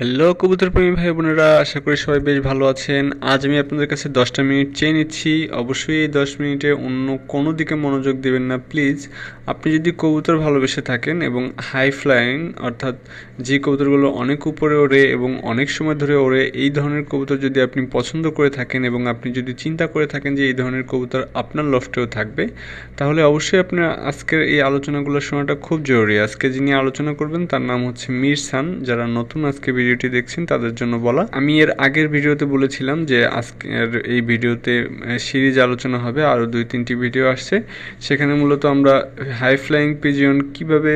Hello কবুতর প্রেমী ভাই বোনেরা, আশা করি সবাই বেশ ভালো আছেন। আজ আমি আপনাদের কাছে দশটা মিনিট চেয়ে নিচ্ছি। অবশ্যই এই দশ মিনিটে অন্য কোনো দিকে মনোযোগ দেবেন না, প্লিজ। আপনি যদি কবুতর ভালোবেসে থাকেন এবং হাই ফ্লাইং, অর্থাৎ যে কবুতরগুলো অনেক উপরে ওড়ে এবং অনেক সময় ধরে ওড়ে, এই ধরনের কবুতর যদি আপনি পছন্দ করে থাকেন এবং আপনি যদি চিন্তা করে থাকেন যে এই ধরনের কবুতর আপনার লফটেও থাকবে, তাহলে অবশ্যই আপনার আজকের এই আলোচনাগুলো শোনাটা খুব জরুরি। আজকে যিনি আলোচনা করবেন, তার নাম হচ্ছে মির সান, যারা নতুন আজকে ভিডিওটি দেখছেন, তাদের জন্য বলা। আমি এর আগের ভিডিওতে বলেছিলাম যে আজকের এই ভিডিওতে সিরিজ আলোচনা হবে, আরও দুই তিনটি ভিডিও আসছে। সেখানে মূলত আমরা হাই ফ্লাইং পিজিয়ন কীভাবে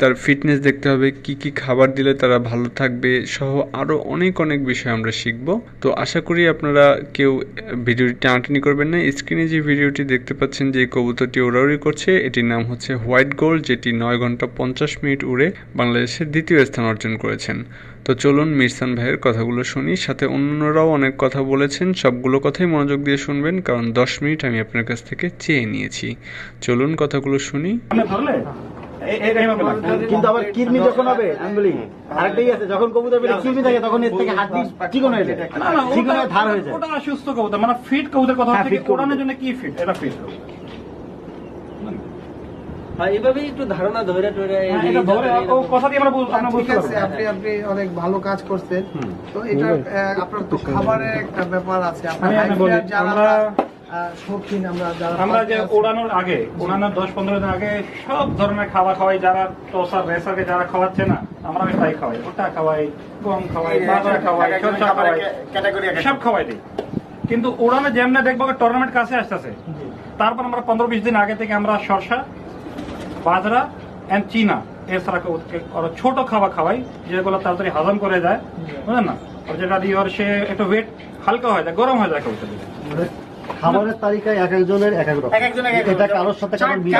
তার ফিটনেস দেখতে হবে, কি কি খাবার দিলে তারা ভালো থাকবে সহ আরও অনেক অনেক বিষয় আমরা শিখব। তো আশা করি আপনারা কেউ ভিডিওটি টানাটানি করবেন না। স্ক্রিনে যে ভিডিওটি দেখতে পাচ্ছেন যে কবুতরটি ওড়াউড়ি করছে, এটির নাম হচ্ছে হোয়াইট গোল্ড, যেটি নয় ঘণ্টা পঞ্চাশ মিনিট উড়ে বাংলাদেশের দ্বিতীয় স্থান অর্জন করেছেন। তো চলুন মিরসান ভাইয়ের কথাগুলো শুনি সাথে অন্যরাও অনেক কথা বলেছেন সবগুলো কথাই মনোযোগ দিয়ে শুনবেন কারণ দশ মিনিট আমি আপনার কাছ থেকে চেয়ে নিয়েছি। চলুন কথাগুলো শুনি। কিন্তু আবার কিরমি যখন হবে আমি বলি আরেকটাই আছে যখন কবুতর পেলে কিরমি থাকে তখন এর থেকে হাড্ডি চিকন হয়ে যায়। না, না, চিকন হয়ে ওটা- ধার হয়ে যায়। ওটা সুস্থ কবুতর মানে ফিট কবুতর কথা হ্যাঁ, হচ্ছে ওড়ানোর জন্য কি ফিট এটা ফিট একটু ধারণা ধরে ধরে এই এটা ধরে ও কথা দিয়ে আমরা ঠিক আছে আপনি আপনি অনেক ভালো কাজ করছেন। তো এটা আপনার তো খাবারের একটা ব্যাপার আছে। আপনার আমি আপনাকে high বলি, fat যারা আমরা- শৌখিন আমরা যারা আমরা যে ওড়ানোর আগে ওড়ানোর দশ পনেরো দিন আগে সব ধরনের খাবার খাওয়াই যারা টসার রেসারকে যারা খাওয়াচ্ছে না আমরা আমি তাই খাওয়াই। ওটা খাওয়াই গম খাওয়াই বাজরা খাওয়াই সরষা খাওয়াই সব খাওয়াই। দিই। কিন্তু ওড়ানো যেমনে দেখব টুর্নামেন্ট কাছে আসতেছে। তারপর আমরা পনেরো বিশ দিন আগে থেকে আমরা সরষা বাজরা এন্ড চিনা। এছাড়া ওরা ছোট খাবার খাওয়াই যেগুলো তাড়াতাড়ি হজম করে যায় বুঝলেন না? আর যেটা দিয়ে ওর সে একটু ওয়েট হালকা হয়ে যায় গরম হয়ে যায় কবুতর খাবারের তালিকায় এক একজনের এক এক রকম। এটা কারোর সাথে কারোর মিল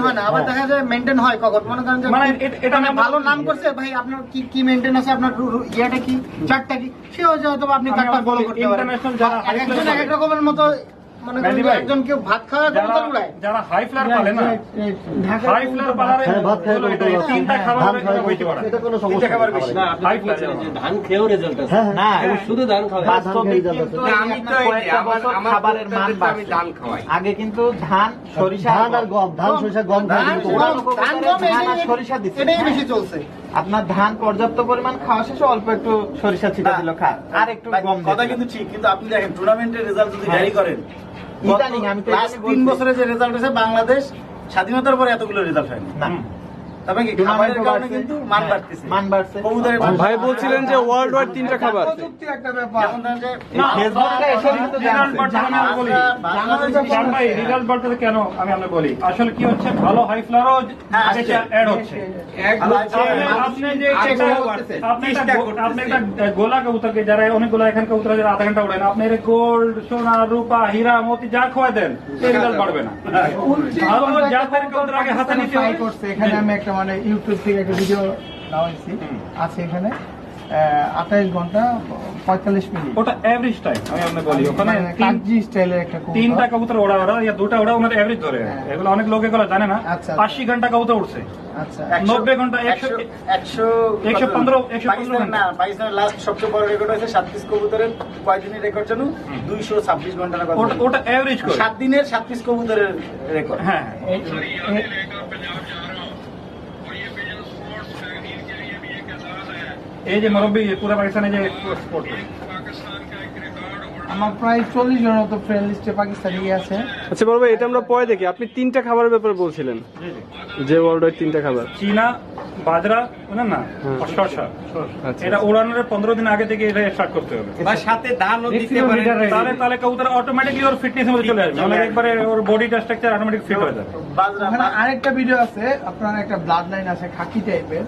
হয় না। আবার হ্যাঁ। দেখা যায় মেনটেন হয় কখন? মনে করেন যে মানে এটা মানে আমি ভালো নাম করছে ভাই আপনার কি কি মেনটেন আছে? আপনার রু- কি? চারটা কি? সে হয়তো আপনি ফলো করতে পারেন। international যারা এক একজন এক এক রকমের মতো মনে করেন মেহেদি যে ভাই, একজন কেউ ভাত খাওয়া যারা কবুতর উড়ায়। যারা হাই ফ্লার পালে না হাই ফ্লার পালারে ভাত খায় এটা, তিনটা খাবার ধান খায় বেশি কবুতর, বাড়ায় এটা কোনো সমস্যা খাবার বেশি। না, হাই ফ্লার ধান খেয়েও রেজাল্ট আছে। না শুধু ধান খাওয়ায় ধান খেয়ে আমি তো আমার আমার খাবারের মান আমি ডাল খাওয়াই। আগে কিন্তু ধান সরিষা ধান আর গম ধান সরিষা গম ধান গম, সরিষা দিচ্ছে। এটাই বেশি চলছে। আপনার ধান পর্যাপ্ত পরিমাণ খাওয়া শেষে অল্প একটু সরিষা ছিটা দিল খা। আর একটু কথা কিন্তু ঠিক কিন্তু আপনি দেখেন টুর্নামেন্টের রেজাল্ট যদি হ্যাঁ। জারি করেন ইদানিং আমি লাস্ট তিন বছরে যে রেজাল্ট হয়েছে বাংলাদেশ স্বাধীনতার পরে এতগুলো রেজাল্ট হয়নি। ভাই বলছিলেন যে ওয়ার্ল্ড ওয়াইড তিনটা খাবার কেন? আমি আপনাকে বলি। আসলে কি হচ্ছে? ভালো হাই ফ্লারও হ্যাঁ, অ্যাড হচ্ছে। আপনি- একটা- গোলা কবুতরকে যারা অনেকগুলো এখান কবুতর যারা আধা ঘণ্টা উড়েন আপনি গোল্ড সোনা রূপা হীরা মতি যা খাওয়াই দেন এই রেজাল্ট বাড়বে না। ভালো জাতের কবুতর আগে হাতে নিতে করছে। এখানে আমি একটা মানে ইউটিউব থেকে একটা ভিডিও দেওয়া হয়েছি আছে এখানে। আঠাইশ ঘণ্টা পঁয়তাল্লিশ মিনিট। ওটা এভারেজ টাইম আমি আপনাকে বলি। ওখানে মানে কাগজি স্টাইলের একটা। তিনটা কবুতর ওড়া ওরা ইয়া দুটা ওড়া ওনার এভারেজ ধরে। এগুলো অনেক লোক এগুলো জানে না। আচ্ছা। আশি ঘণ্টা কবুতর উঠছে আচ্ছা। নব্বই ঘণ্টা একশো একশো একশো পনেরো, একশো পনেরো না পাকিস্তানের লাস্ট সবচেয়ে বড় রেকর্ড হয়েছে সাত পিস কবুতরের কয়দিনের রেকর্ড দুইশো ছাব্বিশ ঘণ্টা ওটা ওটা এভারেজ সাত দিনের সাত পিস কবুতরের রেকর্ড হ্যাঁ এই- যে মুরব্বী পুরো পাকিস্তানে যে স্পোর্ট আমার প্রায় চল্লিশ জনের মতো ফ্রেন্ড লিস্টে পাকিস্তানি আছে। আচ্ছা বড় ভাই এটা আমরা পরে দেখি। আপনি তিনটা খাবারের ব্যাপারে বলছিলেন। যে ওয়ার্ল্ড তিনটা খাবার। চীনা বাজরা না শসা। আচ্ছা। এটা উড়ানোর পনেরো দিন আগে থেকে এটা স্টার্ট করতে হবে। বা সাথে ধানও দিতে পারেন। তাহলে তাহলে কবুতর অটোমেটিকলি ওর ফিটনেস মধ্যে চলে আসবে। অনেক একবারে ওর বডিটা স্ট্রাকচার অটোমেটিক ফিট হয়ে যাবে। বাজরা আরেকটা ভিডিও আছে। আপনার একটা ব্লাড লাইন আছে খাকি টাইপের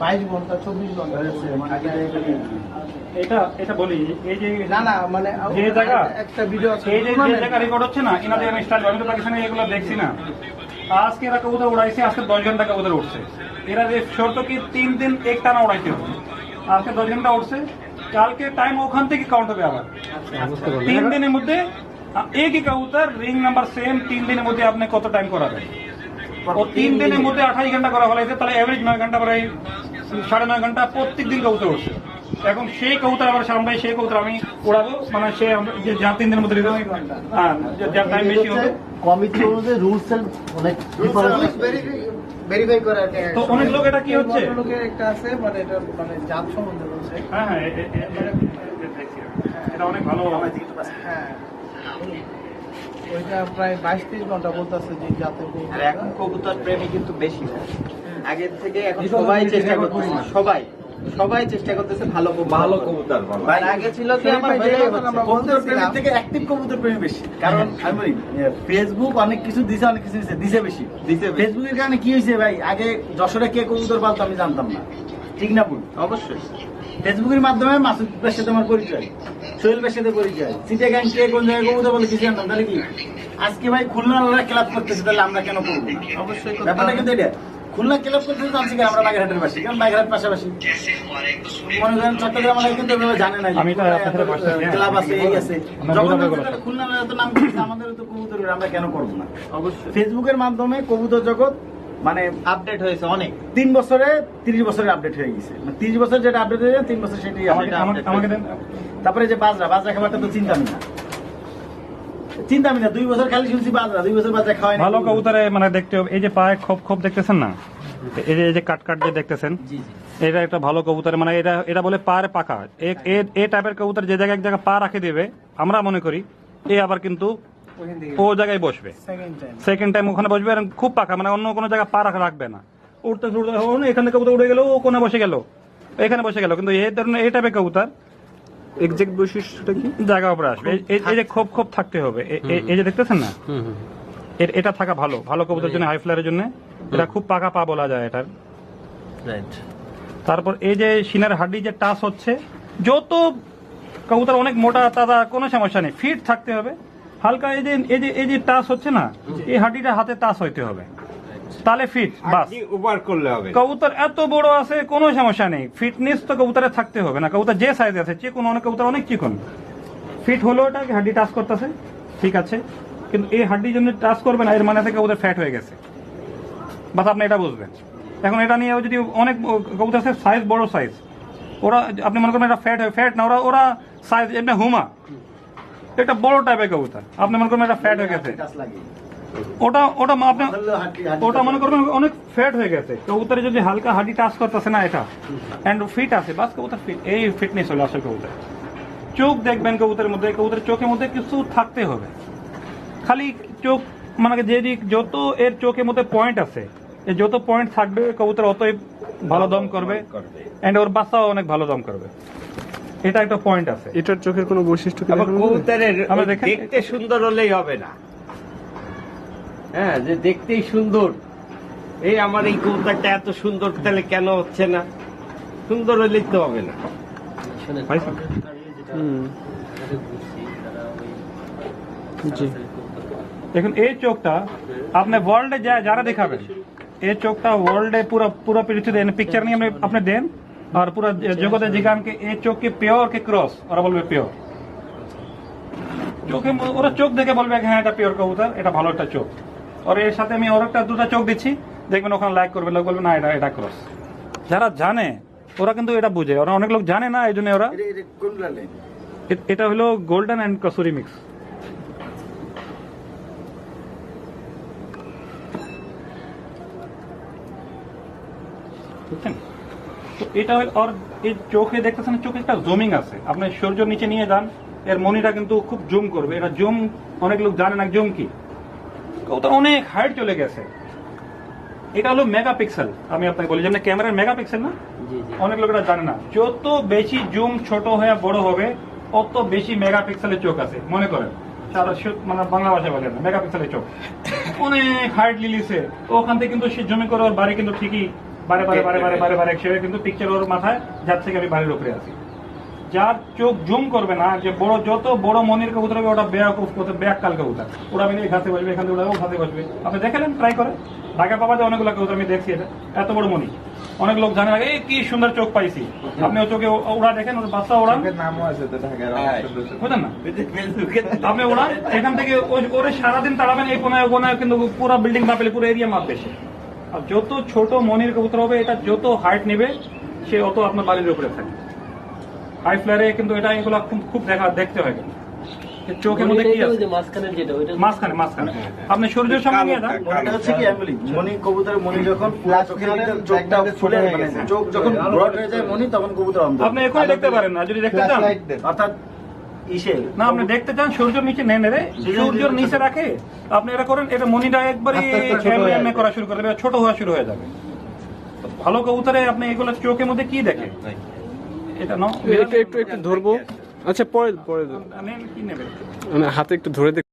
বাইশ ঘণ্টা চব্বিশ ঘণ্টা। মানে কালকে টাইম ওখান থেকে কাউন্ট হবে আবার। তিন দিনের মধ্যে একই কাউন্টার রিং নাম্বার সেম তিন দিনের মধ্যে আপনি কত টাইম করাবেন? ও তিন দিনের মধ্যে আঠাশ ঘণ্টা করা হয়েছে তাহলে নয় ঘণ্টা সাড়ে নয় ঘণ্টা প্রত্যেক দিন কবুতর উঠছে। এখন সেই কবুতর আবার সামনে সেই কবুতর আমি উড়াবো মানে সে যে যার তিন দিনের মধ্যে হ্যাঁ যার টাইম বেশি হবে। কমিটি অনুযায়ী রুলস অনেক ভেরিফাই করে তো অনেক লোক এটা কি হচ্ছে? লোকের একটা আছে মানে এটা মানে জাত সম্বন্ধে বলছে। হ্যাঁ হ্যাঁ। এটা অনেক ভালো হ্যাঁ। ওইটা প্রায় বাইশ তেইশ ঘণ্টা বলতেছে যে জাতের এখন কবুতর প্রেমী কিন্তু বেশি। আগের থেকে এখন সবাই চেষ্টা করতেছে। সবাই সবাই চেষ্টা করতেছে ভালো ভালো কবুতর আগে ছিল কি আমার ভাই, হয়ে যে। আমরা কবুতর প্রেমীর থেকে অ্যাক্টিভ কবুতর প্রেমী বেশি। কারণ আমি ফেসবুক অনেক কিছু দিছে অনেক কিছু দিছে দিছে বেশি। দিছে ফেসবুকের কারণে কি হয়েছে ভাই? আগে যশোরে কে কবুতর পালতো আমি জানতাম না। ঠিক না ভুল? অবশ্যই। ফেসবুকের মাধ্যমে মাসুদ ভাইয়ের সাথে আমার পরিচয় সোহেল ভাইয়ের সাথে পরিচয়। চিটাগাং কে কোন জায়গায় কবুতর বলে কিছু জানতাম? তাহলে কি? আজকে ভাই খুলনারা ক্লাব করতেছে তাহলে আমরা কেন করব না? অবশ্যই ব্যাপারটা কিন্তু এটা। খুলনা ক্লাব জানছি আমরা বাগেরহাটের পাশে কারণ বাগেরহাট পাশাপাশি। মনে করেন চট্টগ্রাম কিন্তু এভাবে জানে না আমি তো আপনাদের পাশে, হ্যাঁ। ক্লাব আছে এই আছে। যখন খুলনার এত নাম আমাদের তো কবুতর আমরা কেন করব না? অবশ্যই। ফেসবুকের মাধ্যমে কবুতর জগৎ মানে আপডেট হয়েছে অনেক। তিন বছরে তিরিশ বছরে আপডেট হয়ে গেছে। মানে তিরিশ বছর যেটা আপডেট হয়ে যায় তিন বছর সেটাই আমাকে আমাকে- আমাকে তারপরে যে বাজরা বাজরা খাবারটা তো চিন্তা না। চিন্তা না দুই বছর খালি শুনছি বাজরা দুই বছর বাজরা খাওয়াই ভালো কবুতরে মানে দেখতে হবে। এই যে পায়ে খোপ খোপ দেখতেছেন না? এই যে এই যে কাট কাট যে দেখতেছেন? এটা একটা ভালো কবুতর মানে এটা এটা বলে পাকা এ- টাইপের কবুতর যে জায়গায় এক জায়গায় পা রাখে দেবে আমরা মনে করি এ আবার কিন্তু ও জায়গায় বসবে। সেকেন্ড টাইম ওখানে বসবে আর খুব পাকা মানে অন্য কোনো জায়গায় পা রাখা রাখবে না। উঠতে উঠতে এখানে কবুতর উড়ে গেল ও কোনে বসে গেল। এখানে বসে গেল কিন্তু এই ধরনের এই টাইপের কবুতর এক্সাক্ট বৈশিষ্ট্যটা কি? জায়গা উপরে আসবে। এই- যে খোপ খোপ থাকতে হবে। এই যে দেখতেছেন না? এটা থাকা ভালো। ভালো কবুতরের জন্য হাই ফ্লায়ারের জন্য। এটা খুব পাকা পা বলা যায় এটার। রাইট তারপর এই যে সিনার হাড্ডি যে টাচ হচ্ছে যত কবুতর অনেক মোটা তাজা কোনো সমস্যা নেই। ফিট থাকতে হবে। হালকা এই যে এই যে এই যে টাচ হচ্ছে না এই হাড্ডিটা হাতে টাচ হইতে হবে। তাহলে ফিট বাস। উপর করলে হবে? কবুতর এত বড় আছে কোনো সমস্যা নেই। ফিটনেস তো কবুতরে থাকতে হবে না। কবুতর যে সাইজে আছে চিকন অনেক কবুতর অনেক চিকন। ফিট হলো কি হাড্ডি টাচ করতেছে। ঠিক আছে। কিন্তু এই হাড্ডি জন্য টাচ করবে না এর মানে থেকে কবুতর ফ্যাট হয়ে গেছে। বাস আপনি এটা বুঝবেন। এখন এটা নিয়ে যদি অনেক কবুতর আছে সাইজ বড় সাইজ ওরা আপনি মনে করেন এটা ফ্যাট হয় ফ্যাট না ওরা ওরা সাইজ এমনি হুমা। এটা বড় টাইপের কবুতর। আপনি মনে করেন এটা ফ্যাট হয়ে গেছে। ওটা ওটা আপনি ওটা মনে করবেন অনেক ফ্যাট হয়ে গেছে। কবুতরে যদি হালকা হাডি টাচ করতেছে না এটা। এন্ড ফিট আছে। বাস কবুতর ফিট এই ফিটনেস হলো আসল কবুতর। চোখ দেখবেন কবুতরের মধ্যে কবুতরের চোখের মধ্যে কিছু থাকতে হবে। খালি চোখ মানে যে দিক যত এর চোখের মধ্যে পয়েন্ট আছে এ যত পয়েন্ট থাকবে কবুতর অতই ভালো দম করবে। এন্ড ওর বাচ্চাও অনেক ভালো দম করবে। এটা একটা পয়েন্ট আছে। এটার চোখের কোনো বৈশিষ্ট্য? কবুতরের আমরা দেখতে সুন্দর হলেই হবে না। হ্যাঁ যে দেখতেই সুন্দর। এই আমার এই কবুতরটা এত সুন্দর তাহলে কেন হচ্ছে না? সুন্দর হলেই তো হবে না। দেখুন এই চোখটা আপনি ওয়ার্ল্ডে যা যারা দেখাবেন এই চোখটা ওয়ার্ল্ডে পুরো পুরো পৃথিবীতে পিকচার নিয়ে আপনি আপনি দেন আর পুরো জগতে জিজ্ঞান কে এই চোখ কি পিওর কে ক্রস ওরা বলবে পিওর চোখে ওরা চোখ দেখে বলবে হ্যাঁ এটা পিওর কবুতর এটা ভালো একটা চোখ। আর এর সাথে আমি ওর একটা দুটা চোখ দিচ্ছি দেখবেন ওখানে লাইক করবে লোক বলবে না এটা এটা ক্রস যারা জানে ওরা কিন্তু এটা বুঝে ওরা অনেক লোক জানে না এই জন্য ওরা এটা- হলো গোল্ডেন অ্যান্ড কসুরি মিক্স বুঝছেন? তো এটা আর এই চোখে দেখতেছেন চোখে একটা জুমিং আছে। আপনি সূর্য নিচে নিয়ে যান এর মনিটা কিন্তু খুব জুম করবে। এটা জুম অনেক লোক জানে না জুম কি। কবুতর অনেক হাইট চলে গেছে। এটা হলো মেগাপিক্সেল আমি আপনাকে বলি যেমন ক্যামেরার মেগাপিক্সেল না? অনেক লোকেরা জানে না। যত বেশি জুম ছোট হয়ে বড় হবে অত বেশি মেগাপিক্সেলের চোখ আছে। মনে করেন। মানে বাংলা ভাষায় বলে না মেগাপিক্সেলের চোখ। অনেক হাইট লিলিছে ওখান থেকে কিন্তু সে জমি করে ওর বাড়ি কিন্তু ঠিকই বারে বারে বারে বারে বারে বারে সে কিন্তু পিকচার ওর মাথায় যাচ্ছে আমি বাড়ির উপরে আছি। যার চোখ জুম করবে না যে বড় যত বড় মনির কবুতর হবে ওটা বেয়াকুফ কত বেয়াক কাল কবুতর ওরা মিলে ঘাসে বসবে এখান থেকে ওরাও ঘাসে বসবে। আপনি দেখেন ট্রাই করে। ঢাকা পাবা যায় অনেকগুলো কবুতর আমি দেখছি এটা। এত বড় মনি অনেক লোক জানে না এই কি সুন্দর চোখ পাইছি। আপনি ও চোখে ওরা দেখেন ওর বাচ্চা ওড়ান। নামও আছে তো ঢাকার বুঝলেন না? আপনি ওরা এখান থেকে ওরে সারাদিন তাড়াবেন এই কোনায় কোনায় কিন্তু পুরো বিল্ডিং মাপেলে পুরো এরিয়া মাপবে সে। আর যত ছোট মনির কবুতর হবে এটা যত হাইট নেবে সে অত আপনার বাড়ির উপরে থাকে হাই ফ্লারে কিন্তু এটা এগুলো খুব খুব দেখা দেখতে হয় কিন্তু। চোখের মধ্যে কি আছে? যে যেটা ওইটা মাঝখানে মাঝখানে। আপনি সূর্যের সঙ্গে নিয়ে যান। মনিটা হচ্ছে কি আমি বলি মনি কবুতর মনি যখন পুরা চোখের ভিতর চোখটা ফুলে মানে চোখ যখন ব্রড হয়ে যায় মনি তখন কবুতর অন্ধ। আপনি এখনই দেখতে পারেন না যদি দেখতে চান। অর্থাৎ না আপনি দেখতে চান সূর্যের নিচে নেন রে। সূর্যের নিচে রাখে। আপনি এটা করেন এটা মনিটা একবারই করা শুরু করে দেবে ছোট হওয়া শুরু হয়ে যাবে। ভালো কবুতরে আপনি এগুলো চোখের মধ্যে কি দেখে? এটা ন একটু একটু ধরবো। আচ্ছা পরে পরে আমি কি নেবে? মানে হাতে একটু ধরে দেখ